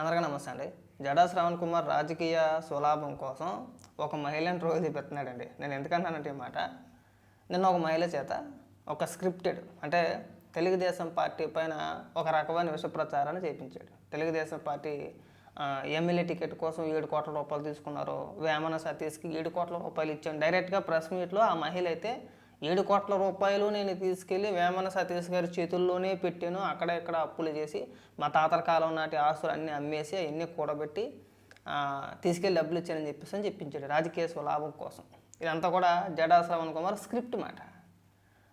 అందరికీ నమస్తే అండి. జడా శ్రావణ్ కుమార్ రాజకీయ సులాభం కోసం ఒక మహిళను రోజు పెట్టినాడండి నేను ఎందుకంటానంటే ఈ మాట నిన్న ఒక మహిళ చేత ఒక స్క్రిప్టెడ్ అంటే తెలుగుదేశం పార్టీ పైన ఒక రకమైన విష ప్రచారాన్ని చేయించాడు తెలుగుదేశం పార్టీ ఎమ్మెల్యే టికెట్ కోసం ఏడు కోట్ల రూపాయలు తీసుకున్నారు. వేమన సతీష్కి ఏడు కోట్ల రూపాయలు ఇచ్చాను డైరెక్ట్గా ప్రెస్ మీట్లో ఆ మహిళ అయితే ఏడు కోట్ల రూపాయలు నేను తీసుకెళ్ళి వేమన సతీష్ గారి చేతుల్లోనే పెట్టాను. అక్కడ ఇక్కడ అప్పులు చేసి మా తాతల కాలం నాటి ఆస్తులు అన్నీ అమ్మేసి అవన్నీ కూడబెట్టి తీసుకెళ్ళి డబ్బులు ఇచ్చానని చెప్పేసి అని చెప్పించాడు. రాజకీయ స్వలాభం కోసం. ఇదంతా కూడా జడా శ్రవణ్ కుమార్ స్క్రిప్ట్ మాట.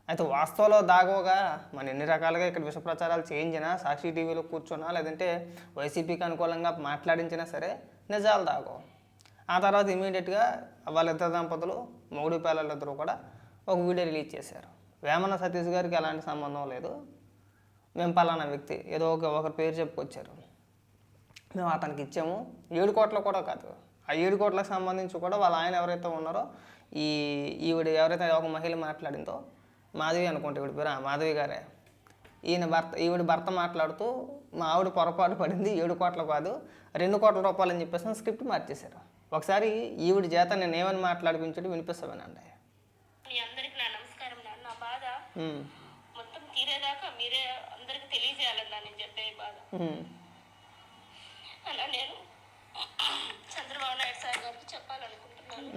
అయితే వాస్తవంలో దాగోగా మన ఎన్ని రకాలుగా ఇక్కడ విష ప్రచారాలు చేయించినా సాక్షి టీవీలో కూర్చున్నా లేదంటే వైసీపీకి అనుకూలంగా మాట్లాడించినా సరే నిజాలు దాగో ఆ తర్వాత ఇమీడియట్గా వాళ్ళిద్దరు దంపతులు మొగుడు పిల్లలిద్దరూ కూడా ఒక వీడియో రిలీజ్ చేశారు. వేమన సతీష్ గారికి ఎలాంటి సంబంధం లేదు. మేము పలానా వ్యక్తి ఏదో ఒక ఒకరి పేరు చెప్పుకొచ్చారు. మేము అతనికి ఇచ్చాము. ఏడు కోట్ల కూడా కాదు. ఆ ఏడు కోట్లకు సంబంధించి కూడా వాళ్ళ ఆయన ఎవరైతే ఉన్నారో ఈ ఈవిడ ఎవరైతే ఒక మహిళ మాట్లాడిందో మాధవి అనుకుంటే ఈవిడ పేరు. మాధవి గారే. ఈయన భర్త ఈవిడ భర్త మాట్లాడుతూ మా ఆవిడ పొరపాటు పడింది ఏడు కోట్ల కాదు రెండు కోట్ల రూపాయలు అని చెప్పేసి స్క్రిప్ట్ మార్చేశారు. ఒకసారి ఈవిడ చేత నేను ఏమని మాట్లాడిపించడం వినిపిస్తామేనండి మీ అందరికి నా నమస్కారం నాన్న. నా బాధ మొత్తం తీరేదాకా మీరే అందరికి తెలియజేయాలన్నా నేను చెప్పే బాధ. అలా నేను చంద్రబాబు నాయుడు సార్ గారికి చెప్పాలనుకుంటున్నాను.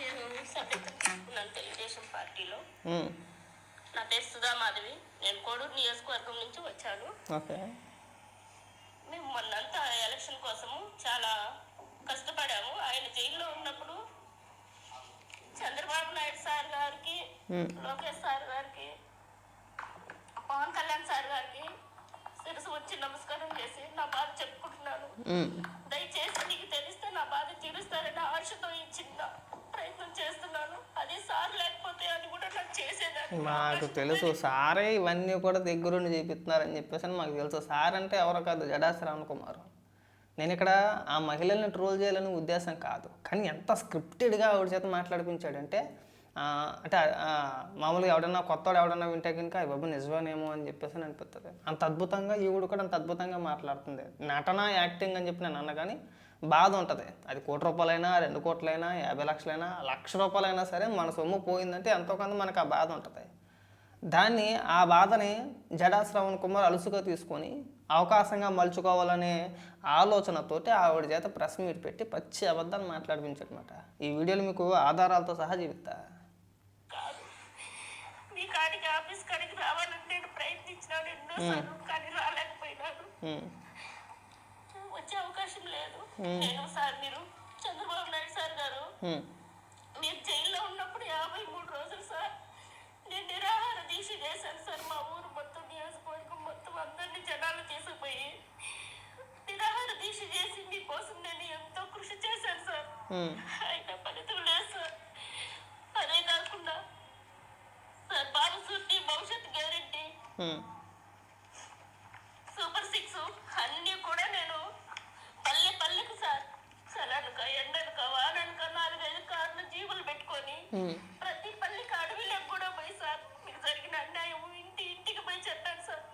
నేను సభ్యత్వం తీసుకున్నాను తెలుగుదేశం పార్టీలో. నా పేరు సుధా మాధవి. నేను కోడూరు నియోజకవర్గం నుంచి వచ్చాను. మేము మొన్నంతా ఎలక్షన్ కోసము చాలా కష్టపడాము. ఆయన జైల్లో ఉన్నప్పుడు చంద్రబాబు నాయుడు సార్ గారికి లోకేష్ సార్ గారికి పవన్ కళ్యాణ్ సార్ గారికి శిరసు వచ్చి నమస్కారం చేసి నా బాధ చెప్పుకుంటున్నాను. దయచేసి నీకు తెలిస్తే నా బాధ తీరుస్తారని ఆశతో ఈ చిన్న ప్రయత్నం చేస్తున్నాను. అది సార్ లేకపోతే అది కూడా నాకు చేసేదాన్ని. మాకు తెలుసు సారే ఇవన్నీ కూడా దగ్గరుండి చేపిస్తున్నారని చెప్పేసి మాకు తెలుసు. సార్ అంటే ఎవరో కాదు జడా శ్రవణ్ కుమార్. నేను ఇక్కడ ఆ మహిళల్ని ట్రోల్ చేయాలనే ఉద్దేశం కాదు. కానీ ఎంత స్క్రిప్టెడ్గా ఆవిడ చేత మాట్లాడిపించాడంటే అంటే మామూలుగా ఎవడన్నా కొత్తవాడు ఎవడన్నా వింటే కనుక అవి బాబు నిజమేనేమో అని చెప్పేసి అని అనిపిస్తుంది అంత అద్భుతంగా ఈవిడ కూడా అంత అద్భుతంగా మాట్లాడుతుంది. నటన యాక్టింగ్ అని చెప్పి నేను అన్న కానీ బాధ ఉంటుంది. అది కోటి రూపాయలైనా రెండు కోట్లైనా యాభై లక్షలైనా లక్ష రూపాయలైనా సరే మన సొమ్ము పోయిందంటే ఎంతో కొంత మనకు ఆ బాధ ఉంటుంది. దాన్ని ఆ బాధని జడా శ్రవణ్ కుమార్ అలుసుగా తీసుకొని అవకాశంగా మలుచుకోవాలనే ఆలోచనతోటి ఆవిడ చేత ప్రెస్ మీట్ పెట్టి పచ్చి అబద్ధాలు మాట్లాడిపించడమాట ఈ వీడియోలు మీకు ఆధారాలతో సహా చూపిస్తా. వచ్చే అవకాశం లేదు. సార్ మీరు చంద్రబాబు నాయుడు సార్ గారు మీరు జైల్లో ఉన్నప్పుడు యాభై మూడు రోజులు సార్ నేను నిరాహార దీక్ష చేశాను సార్ మా ఊరు అందరినీ జనాలు తీసుకుపోయి నిరాహార దీక్ష చేసి మీకోసం నేను ఎంతో కృషి చేశాను సార్. అయినా ఫలితం లేదు సార్. అదే కాకుండా సార్ బాబు సూర్తి భవిష్యత్ గ్యారెంటీ. సూపర్ సిక్స్ అన్నీ కూడా నేను పల్లె పల్లెకు సార్. సలనక ఎండనక వాననక నాలుగైదు కార్లు జీవులు పెట్టుకొని ఉమ్, ప్రతి పల్లెకి అడవిలోకి కూడా పోయి సార్ మీకు జరిగిన అన్యాయం ఇంటి ఇంటికి పోయి చెప్పాను సార్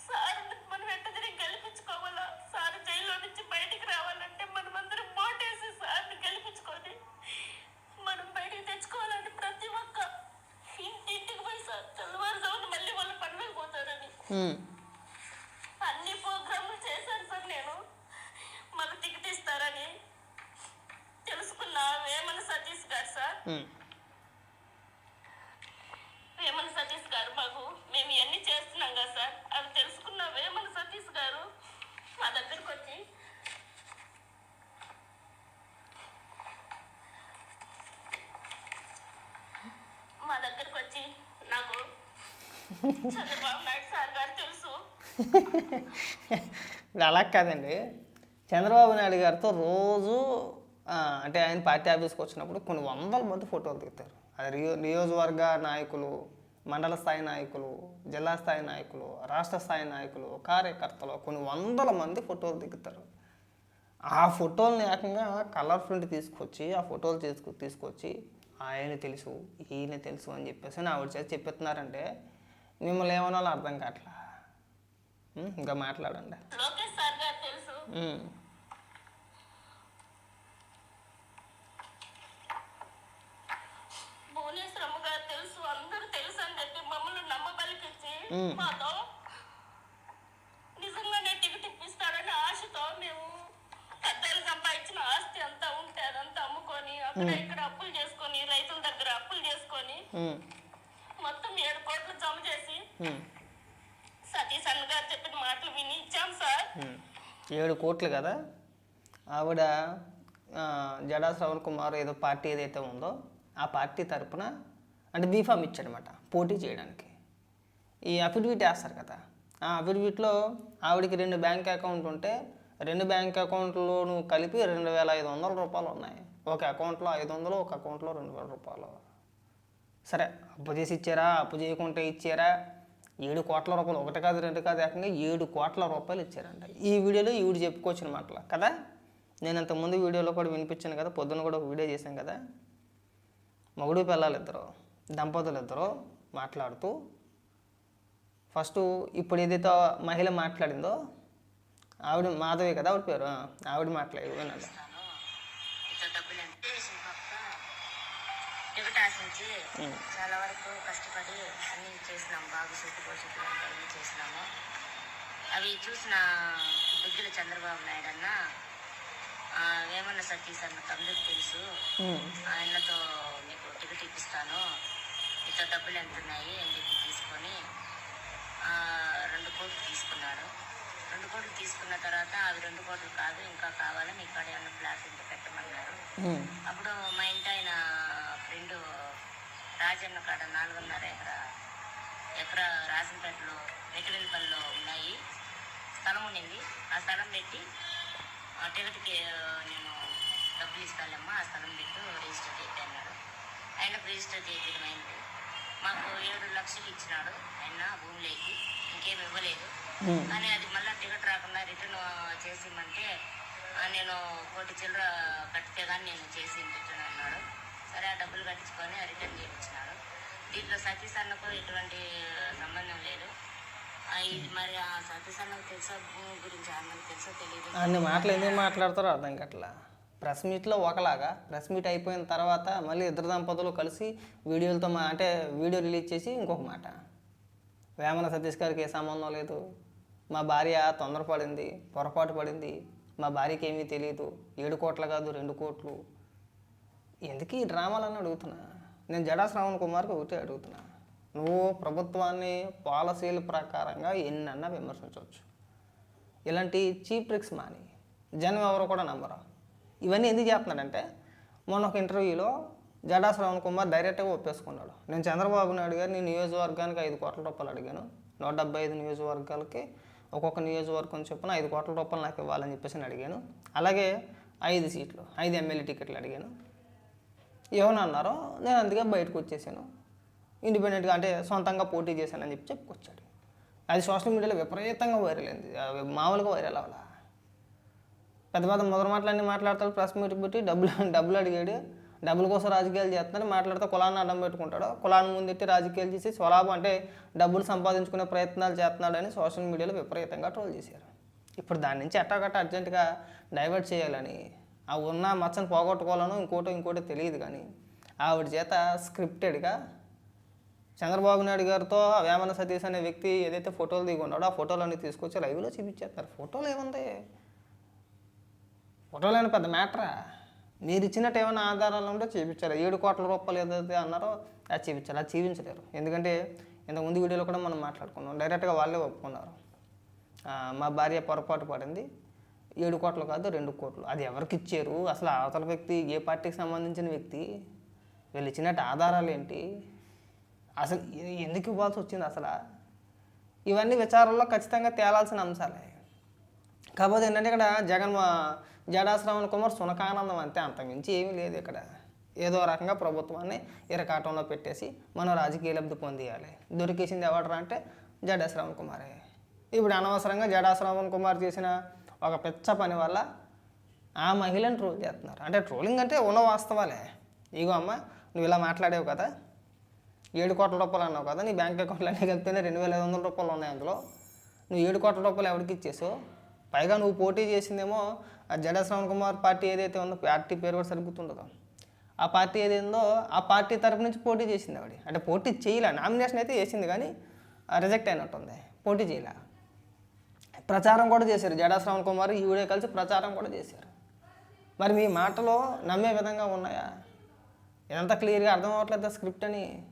సార్ మనం ఎట్ట తిరిగి గెలిపించుకోవాలా సార్ జైల్లో నుంచి బయటికి రావాలంటే మనం అందరం మోటేసి సార్ని గెలిపించుకొని మనం బయటికి తెచ్చుకోవాలంటే ప్రతి ఒక్క ఇంటి ఇంటికి పోయి సార్ తెల్లవారుజామున మళ్ళీ వాళ్ళు పండుగ పోతారని ఉమ్, అన్ని ప్రోగ్రాంలు చేశాను సార్ నేను. మాకు టికెట్ ఇస్తారని తెలుసుకున్నా. వేమన సతీష్ గారు సార్. వేమన సతీష్ గారు మాకు మేము ఇవన్నీ చేస్తున్నాం కదా సార్. అవి తెలుసుకున్న వేమన సతీష్ గారు మా దగ్గరికి వచ్చి మా దగ్గరికి వచ్చి నాకు చంద్రబాబు ఇది అలా కాదండి. చంద్రబాబు నాయుడు గారితో రోజు అంటే ఆయన పార్టీ ఆఫీస్కి వచ్చినప్పుడు కొన్ని వందల మంది ఫోటోలు దిగుతారు. అది రియో నియోజకవర్గ నాయకులు మండల స్థాయి నాయకులు జిల్లా స్థాయి నాయకులు రాష్ట్ర స్థాయి నాయకులు కార్యకర్తలు కొన్ని వందల మంది ఫోటోలు దిగుతారు. ఆ ఫోటోలను ఏకంగా కలర్ ప్రింట్ తీసుకొచ్చి ఆ ఫోటోలు తీసుకు తీసుకొచ్చి ఆయన తెలుసు ఈయన తెలుసు అని చెప్పేసి నా ఆవిడ చేసి చెప్పిస్తున్నారంటే మిమ్మల్ని ఏమన్నా అర్థం కావట్లా. ఇంకా మాట్లాడండి. లోకేష్ సార్ గారు తెలుసు. భువనేశ్వరమ్మ గారు తెలుసు అందరూ తెలుసు అని చెప్పి మమ్మల్ని. మాతో నిజంగానే టికెట్ ఆశతో మేము పెద్దలు సంపాదించిన ఆస్తి అంతా ఉంటే అదంతా అమ్ముకొని అక్కడ ఇక్కడ అప్పులు చేసుకొని రైతుల దగ్గర అప్పులు చేసుకొని మొత్తం ఏడు కోట్లు జమ చేసి సతీష్ గారు చెప్పిన మాటలు విని ఇచ్చాం సార్ ఏడు కోట్లు కదా? ఆవిడ జడా శ్రవణ్ కుమార్ ఏదో పార్టీ ఏదైతే ఉందో ఆ పార్టీ తరపున అంటే బీఫామ్ ఇచ్చాడనమాట పోటీ చేయడానికి. ఈ అఫిడవిట్ వేస్తారు కదా? ఆ అఫిడవిట్లో ఆవిడకి రెండు బ్యాంక్ అకౌంట్ ఉంటే రెండు బ్యాంక్ అకౌంట్లోనూ కలిపి రెండు వేల ఐదు వందల రూపాయలు ఉన్నాయి. ఒక అకౌంట్లో ఐదు వందలు ఒక అకౌంట్లో రెండు వేల రూపాయలు. సరే అప్పు చేసి ఇచ్చారా? అప్పు చేయకుంటే ఇచ్చారా? ఏడు కోట్ల రూపాయలు ఒకటి కాదు రెండు కాదు ఏకంగా ఏడు కోట్ల రూపాయలు ఇచ్చారంట. ఈ వీడియోలో ఈవిడ చెప్పుకోవచ్చు మాటలు కదా? నేను అంతకుముందు వీడియోలో కూడా వినిపించాను కదా పొద్దున్న కూడా ఒక వీడియో చేశాను కదా? మగుడు పిల్లలు ఇద్దరు దంపతులు ఇద్దరు మాట్లాడుతూ ఫస్ట్ ఇప్పుడు ఏదైతే మహిళ మాట్లాడిందో ఆవిడ మాధవి కదా ఆవిడ పేరు? ఆవిడ మాట్లాడి వినండి ఇంత డబ్బులు ఎంత చేసిన పక్క టికెట్ ఆశించి చాలా వరకు కష్టపడి అన్ని చేసినాం బాగు సుట్టు పోషకులు అంతా అన్ని చేసినాము. అవి చూసిన బుద్ధుల చంద్రబాబు నాయుడు అన్న వేమన్న సతీష్ అన్న తమ్ముడికి తెలుసు. ఆయనతో నీకు టికెట్ ఇప్పిస్తాను. ఇంత డబ్బులు ఎంత ఉన్నాయి అని చెప్పి తీసుకొని రెండు కోట్లు తీసుకున్నాడు. రెండు కోట్లు తీసుకున్న తర్వాత అవి రెండు కోట్లు కాదు ఇంకా కావాలి నీ కాడ ఏమన్నా ఫ్లాట్ ఉంటే పెట్టమన్నారు. అప్పుడు మా ఇంటి ఆయన ఫ్రెండ్ రాజన్న కాడ నాలుగున్నర ఎకరా ఎకరా రాజంపేటలో వెటివెల్పల్లిలో ఉన్నాయి. స్థలం ఉండింది ఆ స్థలం పెట్టి టికెట్కి నేను డబ్బులు ఇస్తానమ్మా ఆ స్థలం పెట్టు రిజిస్టర్ చేయి అన్నాడు. ఆయనకు రిజిస్టర్ చేయడం అయింది మాకు ఏడు లక్షలు ఇచ్చినాడు. ఆయన భూమిలోకి ఇంకేం ఇవ్వలేదు. ఉమ్, కానీ అది మళ్ళీ టికెట్ రాకుండా రిటర్న్ చేసిమంటే నేను కోటి చిల్లర కట్టితే కానీ నేను చేసి రిటర్న్ అన్నాడు. సరే ఆ డబ్బులు కట్టించుకొని రిటర్న్ చేయించినాడు దీంట్లో సతీష్ అన్నకు ఎటువంటి సంబంధం లేదు. ఇది మరి ఆ సతీష్ అన్నకు తెలుసా? భూమి గురించి అన్నకు తెలుసో? తెలియదు అన్ని మాటలు ఎందుకు మాట్లాడతారో అర్థం కావట్లా. ప్రెస్ మీట్లో ఒకలాగా. ప్రెస్ మీట్ అయిపోయిన తర్వాత మళ్ళీ ఇద్దరు దంపతులు కలిసి వీడియోలతో మా అంటే వీడియో రిలీజ్ చేసి ఇంకొక మాట. వేమన సతీష్ గారికి ఏ సంబంధం లేదు. మా భార్య తొందరపడింది పొరపాటు పడింది. మా భార్యకి ఏమీ తెలియదు ఏడు కోట్లు కాదు రెండు కోట్లు. ఎందుకు ఈ డ్రామాలని అడుగుతున్నా? నేను జడా శ్రావణ్ కుమార్కి ఒకటే అడుగుతున్నా. నువ్వు ప్రభుత్వాన్ని పాలసీల ప్రకారంగా ఎన్నన్నా విమర్శించవచ్చు. ఇలాంటి చీప్ ట్రిక్స్ మాని. జనం ఎవరు కూడా నమ్మరు. ఇవన్నీ ఎందుకు చేస్తున్నాడంటే మొన్న ఒక ఇంటర్వ్యూలో జడా శ్రవణ్ కుమార్ డైరెక్ట్గా ఒప్పేసుకున్నాడు. నేను చంద్రబాబు నాయుడు గారిని నియోజకవర్గానికి ఐదు కోట్ల రూపాయలు అడిగాను. నూట డెబ్బై ఐదు నియోజకవర్గాలకి ఒక్కొక్క నియోజకవర్గం చొప్పున ఐదు కోట్ల రూపాయలు నాకు ఇవ్వాలని చెప్పేసి అడిగాను. అలాగే ఐదు సీట్లు ఐదు ఎమ్మెల్యే టికెట్లు అడిగాను. ఏమని అన్నారో నేను అందుకే బయటకు వచ్చేసాను. ఇండిపెండెంట్గా అంటే సొంతంగా పోటీ చేశానని చెప్పి చెప్పుకొచ్చాడు. అది సోషల్ మీడియాలో విపరీతంగా వైరల్ అయింది. మామూలుగా వైరల్ అవ్వాల. పెద్ద పెద్ద మొదటి మాటలన్నీ మాట్లాడతాడు ప్రెస్ మీట్ పెట్టి డబ్బులు డబ్బులు అడిగాడు. డబ్బుల కోసం రాజకీయాలు చేస్తున్నాడు మాట్లాడితే కులాన్ని అడ్డం పెట్టుకుంటాడు. కులాన్ని ముందెట్టి రాజకీయాలు చేసి స్వలాభం అంటే డబ్బులు సంపాదించుకునే ప్రయత్నాలు చేస్తున్నాడని సోషల్ మీడియాలో విపరీతంగా ట్రోల్ చేశారు. ఇప్పుడు దాని నుంచి ఎట్టాగట్ట అర్జెంటుగా డైవర్ట్ చేయాలని ఆ ఉన్న మచ్చను పోగొట్టుకోవాలనో ఇంకోటో ఇంకోటో తెలియదు కానీ ఆవిడ చేత స్క్రిప్టెడ్గా చంద్రబాబు నాయుడు గారితో వేమన సతీష్ అనే వ్యక్తి ఏదైతే ఫోటోలు దిగి ఉన్నాడో ఆ ఫోటోలన్నీ తీసుకొచ్చి లైవ్లో చూపించేస్తారు. ఫోటోలు ఏముంది? ఫోటోలు ఏమైనా పెద్ద మ్యాటరా? మీరు ఇచ్చినట్టు ఏమైనా ఆధారాలు ఉంటే చూపించారు. ఏడు కోట్ల రూపాయలు ఏదైతే అన్నారో అది చూపించాలి అది చూపించలేరు. ఎందుకంటే ఇంతకుముందు వీడియోలో కూడా మనం మాట్లాడుకున్నాం. డైరెక్ట్గా వాళ్ళే ఒప్పుకున్నారు. మా భార్య పొరపాటు పడింది. ఏడు కోట్లు కాదు రెండు కోట్లు. అది ఎవరికి ఇచ్చారు? అసలు అవతల వ్యక్తి ఏ పార్టీకి సంబంధించిన వ్యక్తి? వీళ్ళు ఇచ్చినట్టు ఆధారాలు ఏంటి? అసలు ఎందుకు ఇవ్వాల్సి వచ్చింది అసలు? ఇవన్నీ విచారంలో ఖచ్చితంగా తేలాల్సిన అంశాలే. కాకపోతే ఏంటంటే ఇక్కడ జగన్ జడాశ్రవణ్ కుమార్ సునకానందం అంతే అంతమించి ఏమీ లేదు ఇక్కడ. ఏదో రకంగా ప్రభుత్వాన్ని ఇరకాటంలో పెట్టేసి మనం రాజకీయ లబ్ధి పొందేయాలి. దొరికేసింది ఎవడరా అంటే జడాశ్రవణ్ కుమారే. ఇప్పుడు అనవసరంగా జడాశ్రవణ్ కుమార్ చేసిన ఒక పిచ్చ పని వల్ల ఆ మహిళను ట్రోల్ చేస్తున్నారు. అంటే ట్రోలింగ్ అంటే ఉన్న వాస్తవాలే. ఇగో అమ్మ నువ్వు ఇలా మాట్లాడేవు కదా. ఏడు కోట్ల రూపాయలు అన్నావు కదా నీ బ్యాంక్ అకౌంట్లో అన్నీ కలిపితేనే రెండు వేల ఐదు వందల రూపాయలు ఉన్నాయి అందులో. నువ్వు ఏడు కోట్ల రూపాయలు ఎవరికి ఇచ్చేసో పైగా నువ్వు పోటీ చేసిందేమో ఆ జడ శ్రవణ్ కుమార్ పార్టీ ఏదైతే ఉందో పార్టీ పేరు కూడా సరిగుతుండదు ఆ పార్టీ ఏదైందో ఆ పార్టీ తరపు నుంచి పోటీ చేసింది ఆవిడ. అంటే పోటీ చేయలే నామినేషన్ అయితే చేసింది కానీ రిజెక్ట్ అయినట్టుంది. పోటీ చేయలే. ప్రచారం కూడా చేశారు. జడా శ్రవణ్ కుమార్ ఈవిడే కలిసి ప్రచారం కూడా చేశారు. మరి మీ మాటలో నమ్మే విధంగా ఉన్నాయా? ఇదంతా క్లియర్గా అర్థం అవ్వట్లేదు స్క్రిప్ట్ అని.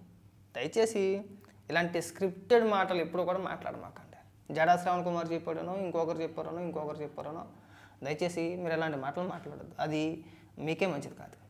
దయచేసి ఇలాంటి స్క్రిప్టెడ్ మాటలు ఎప్పుడు కూడా మాట్లాడమాకండి. జడా శ్రవణ్ కుమార్ చెప్పాడనో ఇంకొకరు చెప్పారనో ఇంకొకరు చెప్పారనో దయచేసి మీరు ఇలాంటి మాటలు మాట్లాడద్దు. అది మీకే మంచిది కాదు.